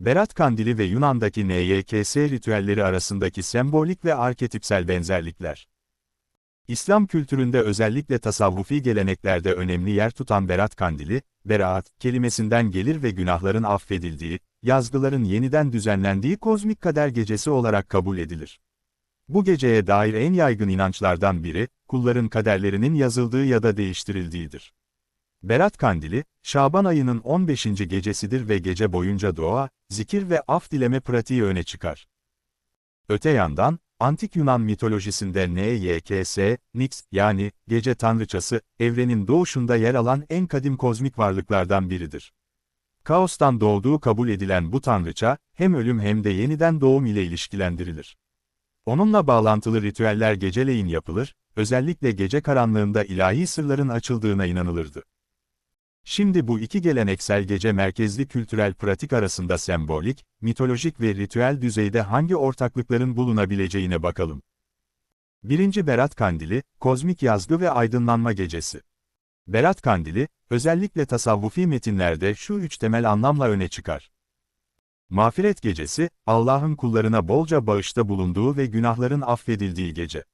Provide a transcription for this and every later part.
Berat Kandili ve Yunan'daki NYKS ritüelleri arasındaki sembolik ve arketipsel benzerlikler. İslam kültüründe özellikle tasavvufi geleneklerde önemli yer tutan Berat Kandili, beraat kelimesinden gelir ve günahların affedildiği, yazgıların yeniden düzenlendiği kozmik kader gecesi olarak kabul edilir. Bu geceye dair en yaygın inançlardan biri, kulların kaderlerinin yazıldığı ya da değiştirildiğidir. Berat Kandili, Şaban ayının 15. gecesidir ve gece boyunca dua, zikir ve af dileme pratiği öne çıkar. Öte yandan, Antik Yunan mitolojisinde NYKS, Nix, yani gece tanrıçası, evrenin doğuşunda yer alan en kadim kozmik varlıklardan biridir. Kaostan doğduğu kabul edilen bu tanrıça, hem ölüm hem de yeniden doğum ile ilişkilendirilir. Onunla bağlantılı ritüeller geceleyin yapılır, özellikle gece karanlığında ilahi sırların açıldığına inanılırdı. Şimdi bu iki geleneksel gece merkezli kültürel pratik arasında sembolik, mitolojik ve ritüel düzeyde hangi ortaklıkların bulunabileceğine bakalım. 1. Berat Kandili, Kozmik Yazgı ve Aydınlanma Gecesi. Berat Kandili, özellikle tasavvufi metinlerde şu üç temel anlamla öne çıkar. Mağfiret Gecesi, Allah'ın kullarına bolca bağışta bulunduğu ve günahların affedildiği gece.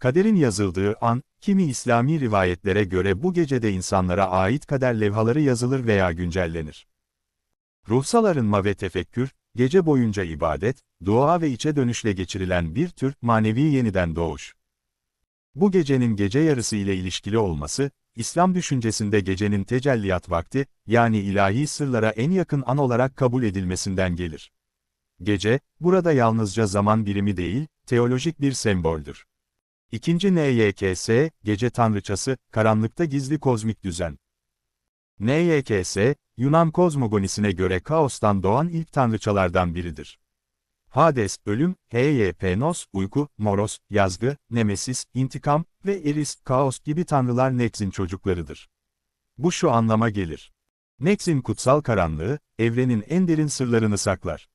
Kaderin yazıldığı an, kimi İslami rivayetlere göre bu gecede insanlara ait kader levhaları yazılır veya güncellenir. Ruhsal arınma ve tefekkür, gece boyunca ibadet, dua ve içe dönüşle geçirilen bir tür manevi yeniden doğuş. Bu gecenin gece yarısı ile ilişkili olması, İslam düşüncesinde gecenin tecelliyat vakti, yani ilahi sırlara en yakın an olarak kabul edilmesinden gelir. Gece, burada yalnızca zaman birimi değil, teolojik bir semboldür. İkinci NYKS, gece tanrıçası, karanlıkta gizli kozmik düzen. NYKS, Yunan kozmogonisine göre kaostan doğan ilk tanrıçalardan biridir. Hades, ölüm, Heypenos, uyku, Moros, yazgı, Nemesis, intikam ve Eris, kaos gibi tanrılar Nex'in çocuklarıdır. Bu şu anlama gelir. Nex'in kutsal karanlığı, evrenin en derin sırlarını saklar.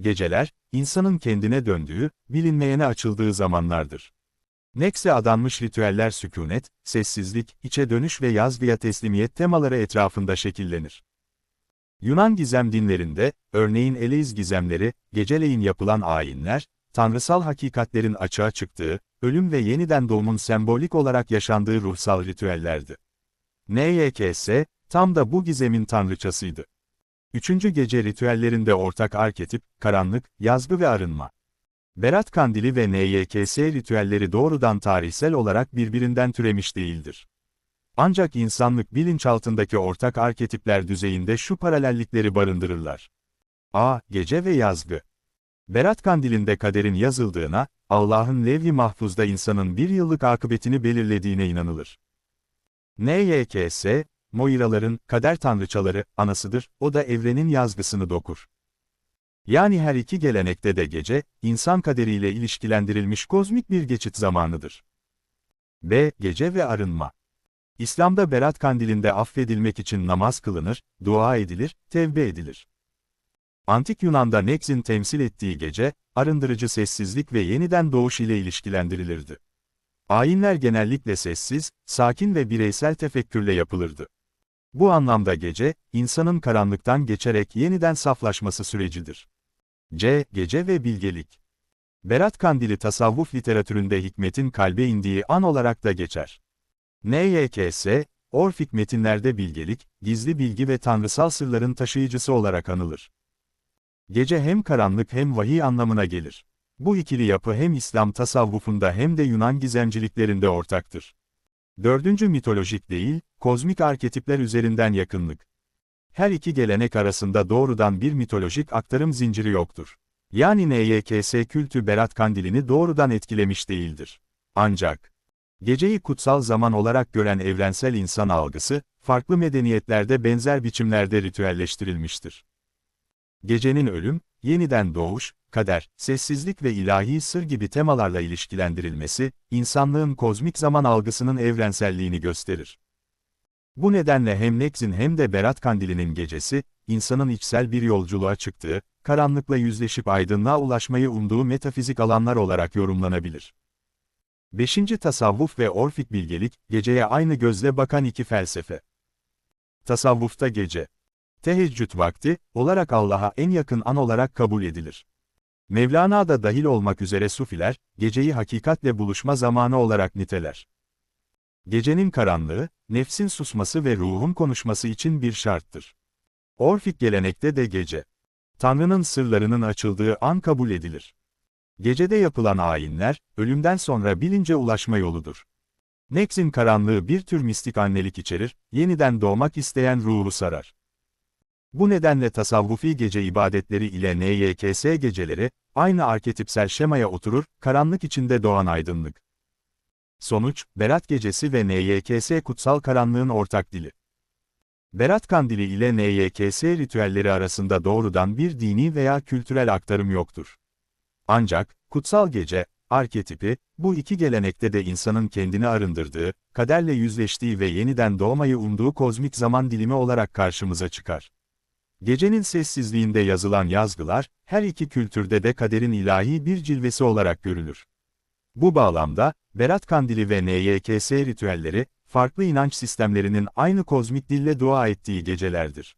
Geceler, insanın kendine döndüğü, bilinmeyene açıldığı zamanlardır. Nex'e adanmış ritüeller sükunet, sessizlik, içe dönüş ve yazgıya teslimiyet temaları etrafında şekillenir. Yunan gizem dinlerinde, örneğin Eleis gizemleri, geceleyin yapılan ayinler, tanrısal hakikatlerin açığa çıktığı, ölüm ve yeniden doğumun sembolik olarak yaşandığı ruhsal ritüellerdi. NYKS, tam da bu gizemin tanrıçasıydı. Üçüncü gece ritüellerinde ortak arketip, karanlık, yazgı ve arınma. Berat Kandili ve NYKS ritüelleri doğrudan tarihsel olarak birbirinden türemiş değildir. Ancak insanlık bilinçaltındaki ortak arketipler düzeyinde şu paralellikleri barındırırlar. A. Gece ve yazgı. Berat Kandili'nde kaderin yazıldığına, Allah'ın levh-i mahfuzda insanın bir yıllık akıbetini belirlediğine inanılır. NYKS, Moiraların, kader tanrıçaları, anasıdır, o da evrenin yazgısını dokur. Yani her iki gelenekte de gece, insan kaderiyle ilişkilendirilmiş kozmik bir geçit zamanıdır. B. Gece ve arınma. İslam'da Berat Kandili'nde affedilmek için namaz kılınır, dua edilir, tevbe edilir. Antik Yunan'da Nex'in temsil ettiği gece, arındırıcı sessizlik ve yeniden doğuş ile ilişkilendirilirdi. Ayinler genellikle sessiz, sakin ve bireysel tefekkürle yapılırdı. Bu anlamda gece, insanın karanlıktan geçerek yeniden saflaşması sürecidir. C. Gece ve bilgelik. Berat Kandili tasavvuf literatüründe hikmetin kalbe indiği an olarak da geçer. NYKS, Orfik metinlerde bilgelik, gizli bilgi ve tanrısal sırların taşıyıcısı olarak anılır. Gece hem karanlık hem vahiy anlamına gelir. Bu ikili yapı hem İslam tasavvufunda hem de Yunan gizemciliklerinde ortaktır. Dördüncü mitolojik değil, kozmik arketipler üzerinden yakınlık. Her iki gelenek arasında doğrudan bir mitolojik aktarım zinciri yoktur. Yani NYKS kültü Berat Kandili'ni doğrudan etkilemiş değildir. Ancak, geceyi kutsal zaman olarak gören evrensel insan algısı, farklı medeniyetlerde benzer biçimlerde ritüelleştirilmiştir. Gecenin ölüm, yeniden doğuş, kader, sessizlik ve ilahi sır gibi temalarla ilişkilendirilmesi, insanlığın kozmik zaman algısının evrenselliğini gösterir. Bu nedenle hem Nex'in hem de Berat Kandili'nin gecesi, insanın içsel bir yolculuğa çıktığı, karanlıkla yüzleşip aydınlığa ulaşmayı umduğu metafizik alanlar olarak yorumlanabilir. 5. Tasavvuf ve Orfik bilgelik, geceye aynı gözle bakan iki felsefe. Tasavvufta gece. teheccüd vakti, olarak Allah'a en yakın an olarak kabul edilir. Mevlana da dahil olmak üzere sufiler, geceyi hakikatle buluşma zamanı olarak niteler. Gecenin karanlığı, nefsin susması ve ruhun konuşması için bir şarttır. Orfik gelenekte de gece, Tanrı'nın sırlarının açıldığı an kabul edilir. Gecede yapılan ayinler, ölümden sonra bilince ulaşma yoludur. Nefsin karanlığı bir tür mistik annelik içerir, yeniden doğmak isteyen ruhu sarar. Bu nedenle tasavvufi gece ibadetleri ile NYKS geceleri, aynı arketipsel şemaya oturur, karanlık içinde doğan aydınlık. Sonuç, Berat Gecesi ve NYKS kutsal karanlığın ortak dili. Berat Kandili ile NYKS ritüelleri arasında doğrudan bir dini veya kültürel aktarım yoktur. Ancak, kutsal gece, arketipi, bu iki gelenekte de insanın kendini arındırdığı, kaderle yüzleştiği ve yeniden doğmayı umduğu kozmik zaman dilimi olarak karşımıza çıkar. Gecenin sessizliğinde yazılan yazgılar, her iki kültürde de kaderin ilahi bir cilvesi olarak görülür. Bu bağlamda, Berat Kandili ve NYKS ritüelleri, farklı inanç sistemlerinin aynı kozmik dille dua ettiği gecelerdir.